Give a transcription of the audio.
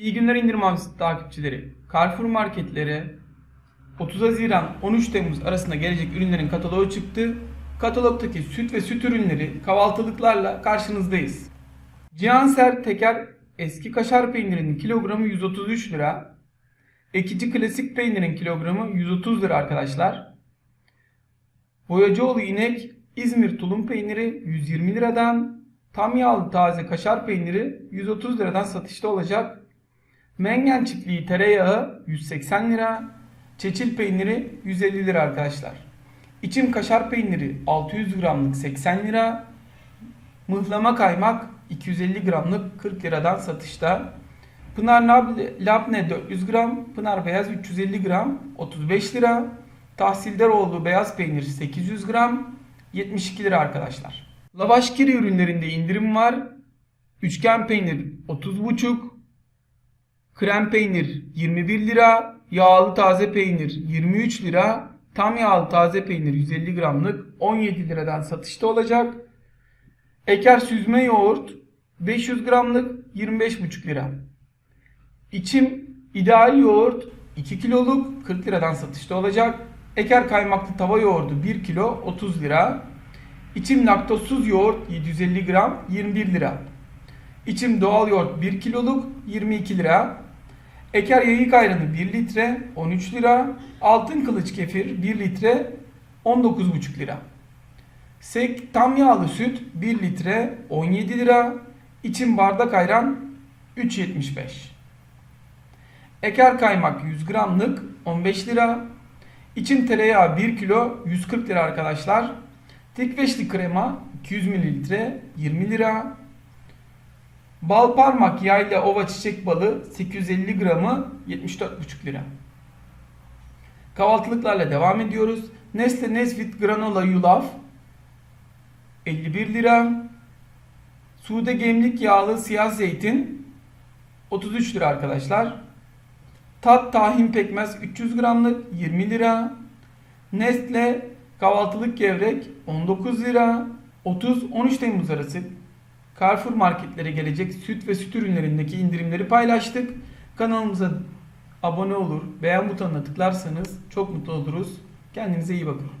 İyi günler indirim avcısı takipçileri. Carrefour marketleri 30 Haziran 13 Temmuz arasında gelecek ürünlerin kataloğu çıktı. Katalogdaki süt ve süt ürünleri kahvaltılıklarla karşınızdayız. Cihanser Teker eski kaşar peynirinin kilogramı 133 lira. Ekici klasik peynirin kilogramı 130 lira arkadaşlar. Boyacıoğlu inek İzmir tulum peyniri 120 liradan, tam yağlı taze kaşar peyniri 130 liradan satışta olacak. Mengen çiftliği tereyağı 180 lira, çeçil peyniri 150 lira arkadaşlar. İçim kaşar peyniri 600 gramlık 80 lira, mıhlama kaymak 250 gramlık 40 liradan satışta. Pınar Lab- Labne 400 gram, Pınar Beyaz 350 gram 35 lira. Tahsildaroğlu beyaz peynir 800 gram 72 lira arkadaşlar. Lavaş kiri ürünlerinde indirim var. Üçgen peynir 30,5, krem peynir 21 lira, yağlı taze peynir 23 lira, tam yağlı taze peynir 150 gramlık 17 liradan satışta olacak. Eker süzme yoğurt 500 gramlık 25,5 lira. İçim ideal yoğurt 2 kiloluk 40 liradan satışta olacak. Eker kaymaklı tava yoğurdu 1 kilo 30 lira. İçim laktozsuz yoğurt 750 gram 21 lira. İçim doğal yoğurt 1 kiloluk 22 lira. Eker yayık ayranı 1 litre 13 lira. Altın kılıç kefir 1 litre 19,5 lira. Sek tam yağlı süt 1 litre 17 lira. İçim bardak ayran 3.75. Eker kaymak 100 gramlık 15 lira. İçim tereyağı 1 kilo 140 lira arkadaşlar. Tikveşli krema 200 mililitre 20 lira. Bal parmak yayla ova çiçek balı 850 gramı 74,5 lira. Kahvaltılıklarla devam ediyoruz. Nestle Nesquik granola yulaf 51 lira. Sude gemlik yağlı siyah zeytin 33 lira arkadaşlar. Tat tahin pekmez 300 gramlık 20 lira. Nestle kahvaltılık gevrek 19 lira. 30-13 Temmuz arası Carrefour marketlere gelecek süt ve süt ürünlerindeki indirimleri paylaştık. Kanalımıza abone olur, beğen butonuna tıklarsanız çok mutlu oluruz. Kendinize iyi bakın.